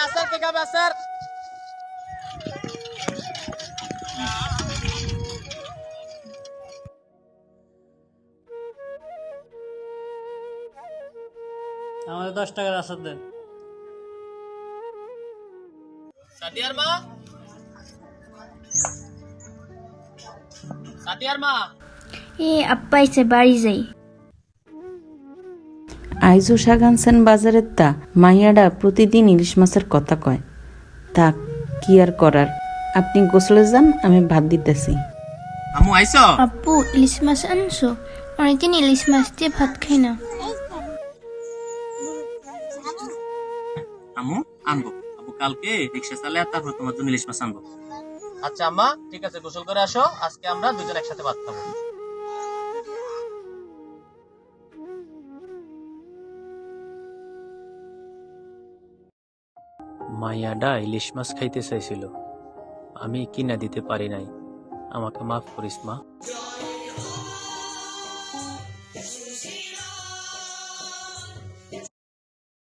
হবে স্যার আমাদের দশ টাকার আসার দেন সাদিয়ার মা সাদিয়ার মা এ আপ্পা এসে বাড়ি যাই আইজু সাগানসেন বাজারের তা মাইয়াডা প্রতিদিন ইলিশ মাছের কথা কয়। তা কি আর করার? আপনি গোসলে যান আমি ভাত দিতেছি। আমু আইছো? আব্বু ইলিশ মাছ আনছো? অনেকদিন ইলিশ মাছ দিয়ে ভাত খাই না। আমু আনব। আবু কালকে রিক্সা চালে আর তারপর তোমার জন্য ইলিশ মাছ আনব। আচ্ছা আম্মা ঠিক আছে গোসল করে আসো। আজকে আমরা দুজন একসাথে ভাত খাব। মাইয়াডা ইলিশ মাছ খাইতে চাইছিল। আমি কিনা দিতে পারি নাই। আমাকে মাফ করিস মা।